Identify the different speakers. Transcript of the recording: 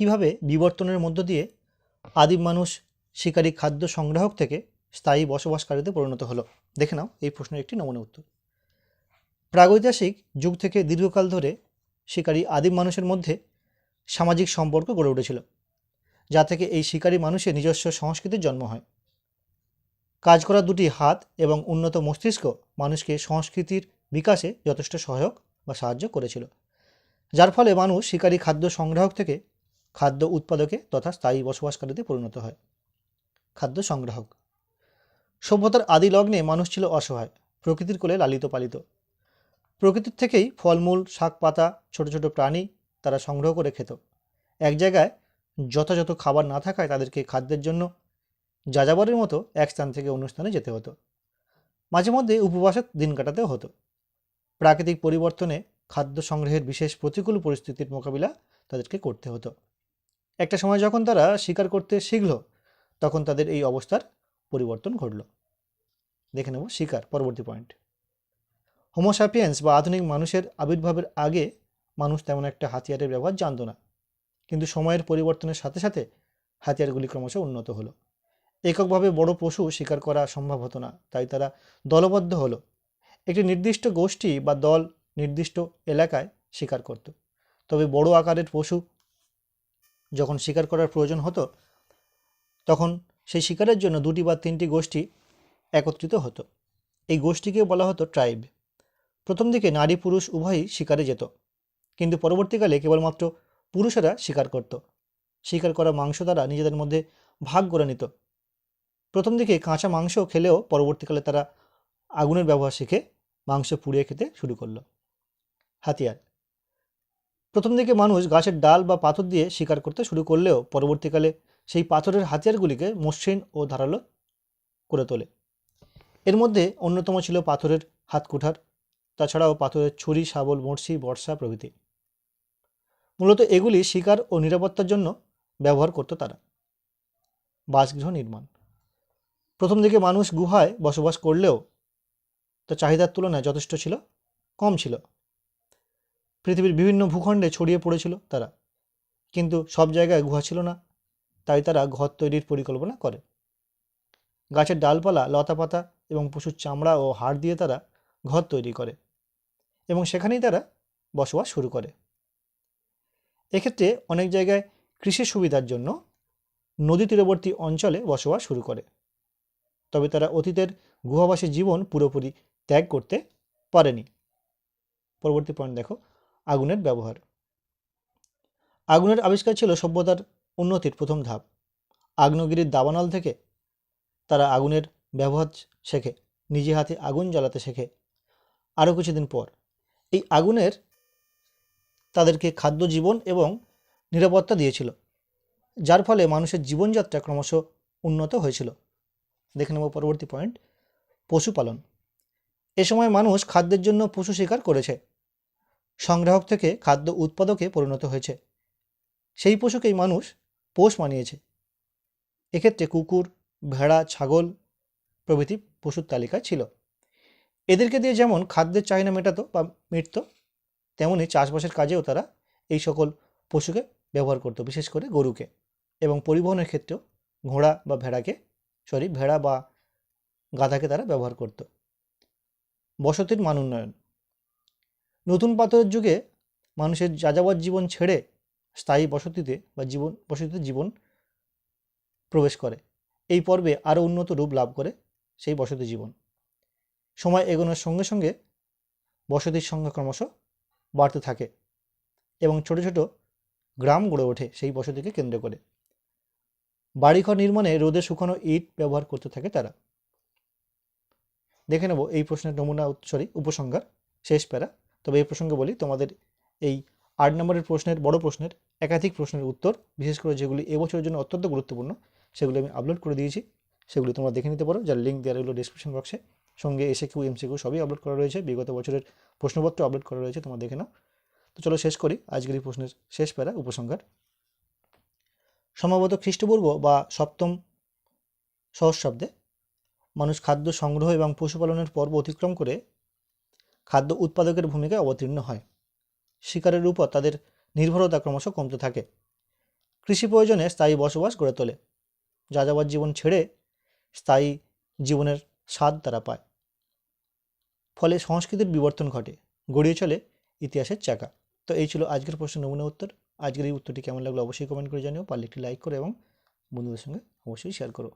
Speaker 1: কীভাবে বিবর্তনের মধ্য দিয়ে আদিম মানুষ শিকারী খাদ্য সংগ্রাহক থেকে স্থায়ী বসবাসকারীতে পরিণত হলো? দেখে নাও এই প্রশ্নের একটি নমুনা উত্তর। প্রাগৈতিহাসিক যুগ থেকে দীর্ঘকাল ধরে শিকারী আদিম মানুষের মধ্যে সামাজিক সম্পর্ক গড়ে উঠেছিল, যা থেকে এই শিকারী মানুষের নিজস্ব সংস্কৃতির জন্ম হয়। কাজ করা দুটি হাত এবং উন্নত মস্তিষ্ক মানুষকে সংস্কৃতির বিকাশে যথেষ্ট সহায়ক বা সাহায্য করেছিল, যার ফলে মানুষ শিকারী খাদ্য সংগ্রাহক থেকে খাদ্য উৎপাদকে তথা স্থায়ী বসবাসকারীতে পরিণত হয়। খাদ্য সংগ্রাহক। সভ্যতার আদি লগ্নে মানুষ ছিল অসহায়, প্রকৃতির কোলে লালিত পালিত। প্রকৃতির থেকেই ফলমূল শাক পাতা ছোট ছোট প্রাণী তারা সংগ্রহ করে খেত। এক জায়গায় যথাযথ খাবার না থাকায় তাদেরকে খাদ্যের জন্য যাযাবরের মতো এক স্থান থেকে অন্য স্থানে যেতে হতো। মাঝে মধ্যে উপবাসে দিন কাটাতেও হতো। প্রাকৃতিক পরিবর্তনে খাদ্য সংগ্রহের বিশেষ প্রতিকূল পরিস্থিতির মোকাবিলা তাদেরকে করতে হতো। একটা সময় যখন তারা শিকার করতে শিখল, তখন তাদের এই অবস্থার পরিবর্তন ঘটল। দেখে নেব শিকার, পরবর্তী পয়েন্ট হোমোসাপিয়েন্স বা আধুনিক মানুষের আবির্ভাবের আগে মানুষ তেমন একটা হাতিয়ারের ব্যবহার জানতো না। কিন্তু সময়ের পরিবর্তনের সাথে সাথে হাতিয়ারগুলি ক্রমশ উন্নত হলো। এককভাবে বড় পশু শিকার করা সম্ভব হতো না, তাই তারা দলবদ্ধ হলো। একটি নির্দিষ্ট গোষ্ঠী বা দল নির্দিষ্ট এলাকায় শিকার করত। তবে বড় আকারের পশু যখন শিকার করার প্রয়োজন হতো, তখন সেই শিকারের জন্য দুটি বা তিনটি গোষ্ঠী একত্রিত হতো। এই গোষ্ঠীকে বলা হতো ট্রাইব। প্রথম দিকে নারী পুরুষ উভয়ই শিকারে যেত, কিন্তু পরবর্তীকালে কেবলমাত্র পুরুষেরা শিকার করত। শিকার করা মাংস তারা নিজেদের মধ্যে ভাগ করে নিত। প্রথম দিকে কাঁচা মাংস খেলেও পরবর্তীকালে তারা আগুনের ব্যবহার শিখে মাংস পুড়িয়ে খেতে শুরু করল। হাতিয়ার প্রথম দিকে মানুষ গাছের ডাল বা পাথর দিয়ে শিকার করতে শুরু করলেও পরবর্তীকালে সেই পাথরের হাতিয়ারগুলিকে মসৃণ ও ধারালো করে তোলে। এর মধ্যে অন্যতম ছিল পাথরের হাতকুঠার, তাছাড়াও পাথরের ছুরি, শাবল, বড়শি, বর্ষা প্রভৃতি। মূলত এগুলি শিকার ও নিরাপত্তার জন্য ব্যবহার করত তারা। বাসগৃহ নির্মাণ। প্রথম দিকে মানুষ গুহায় বসবাস করলেও তা চাহিদার তুলনায় যথেষ্ট ছিল, কম ছিল। পৃথিবীর বিভিন্ন ভূখণ্ডে ছড়িয়ে পড়েছিল তারা। কিন্তু সব জায়গায় গুহা ছিল না, তাই তারা ঘর তৈরির পরিকল্পনা করে। গাছের ডালপালা, লতাপাতা এবং পশুর চামড়া ও হাড় দিয়ে তারা ঘর তৈরি করে এবং সেখানেই তারা বসবাস শুরু করে। এক্ষেত্রে অনেক জায়গায় কৃষি সুবিধার জন্য নদী তীরবর্তী অঞ্চলে বসবাস শুরু করে। তবে তারা অতীতের গুহাবাসী জীবন পুরোপুরি ত্যাগ করতে পারেনি। পরবর্তী পয়েন্ট দেখো। আগুনের ব্যবহার। আগুনের আবিষ্কার ছিল সভ্যতার উন্নতির প্রথম ধাপ। আগ্নেয়গিরির দাবানল থেকে তারা আগুনের ব্যবহার শেখে, নিজে হাতে আগুন জ্বালাতে শেখে। আরও কিছুদিন পর, এই আগুনের তাদেরকে খাদ্য জীবন এবং নিরাপত্তা দিয়েছিল, যার ফলে মানুষের জীবনযাত্রা ক্রমশ উন্নত হয়েছিল। দেখে নেব পরবর্তী পয়েন্ট, পশুপালন। এ সময় মানুষ খাদ্যের জন্য পশু শিকার করেছে। সংগ্রাহক থেকে খাদ্য উৎপাদকে পরিণত হয়েছে। সেই পশুকেই মানুষ পোষ মানিয়েছে। এক্ষেত্রে কুকুর, ভেড়া, ছাগল প্রভৃতি পশুর তালিকায় ছিল। এদেরকে দিয়ে যেমন খাদ্যের চাহিদা মেটাতো বা মিটত, তেমনি চাষবাসের কাজেও তারা এই সকল পশুকে ব্যবহার করতো, বিশেষ করে গরুকে। এবং পরিবহনের ক্ষেত্রেও ঘোড়া বা ভেড়াকে সরি ভেড়া বা গাধাকে তারা ব্যবহার করত। বসতির মান উন্নয়ন। নতুন পাথরের যুগে মানুষের যাযাবর জীবন ছেড়ে স্থায়ী বসতিতে বা জীবন, বসতিতে জীবন প্রবেশ করে। এই পর্বে আরও উন্নত রূপ লাভ করে সেই বসতি জীবন। সময় এগোনোর সঙ্গে সঙ্গে বসতির সংখ্যা ক্রমশ বাড়তে থাকে এবং ছোট ছোট গ্রাম গড়ে ওঠে সেই বসতিকে কেন্দ্র করে। বাড়িঘর নির্মাণে রোদে শুকানো ইট ব্যবহার করতে থাকে তারা। দেখে নেব এই প্রশ্নের নমুনা সরি উপসংহার, শেষ প্যারা। তবে এই প্রসঙ্গে বলি, তোমাদের এই আট নম্বরের প্রশ্নের, বড় প্রশ্নের, একাধিক প্রশ্নের উত্তর, বিশেষ করে যেগুলি এবছরের জন্য অত্যন্ত গুরুত্বপূর্ণ, সেগুলি আমি আপলোড করে দিয়েছি। সেগুলি তোমরা দেখে নিতে পারো, যার লিঙ্ক দেওয়া রইল ডিসক্রিপশন বক্সে সঙ্গে এসে কিউ এমসি কিউ সবই আপলোড করা রয়েছে, বিগত বছরের প্রশ্নপত্র আপলোড করা রয়েছে, তোমরা দেখে নাও। তো চলো শেষ করি, আজকের এই প্রশ্নের শেষ প্যারা, উপসংহার। সম্ভবত খ্রিস্টপূর্ব বা সপ্তম সহস্রাব্দে মানুষ খাদ্য সংগ্রহ এবং পশুপালনের পর্ব অতিক্রম করে খাদ্য উৎপাদকের ভূমিকায় অবতীর্ণ হয়। শিকারের উপর তাদের নির্ভরতা ক্রমশ কমতে থাকে। কৃষি প্রয়োজনে স্থায়ী বসবাস গড়ে তোলে। যাযাবর জীবন ছেড়ে স্থায়ী জীবনের স্বাদ তারা পায়। ফলে সংস্কৃতির বিবর্তন ঘটে, গড়িয়ে চলে ইতিহাসের চাকা। তো এই ছিল আজকের প্রশ্নের নমুনা উত্তর। আজকের এই উত্তরটি কেমন লাগল অবশ্যই কমেন্ট করে জানিও। পারলে একটি লাইক করো এবং বন্ধুদের সঙ্গে অবশ্যই শেয়ার করো।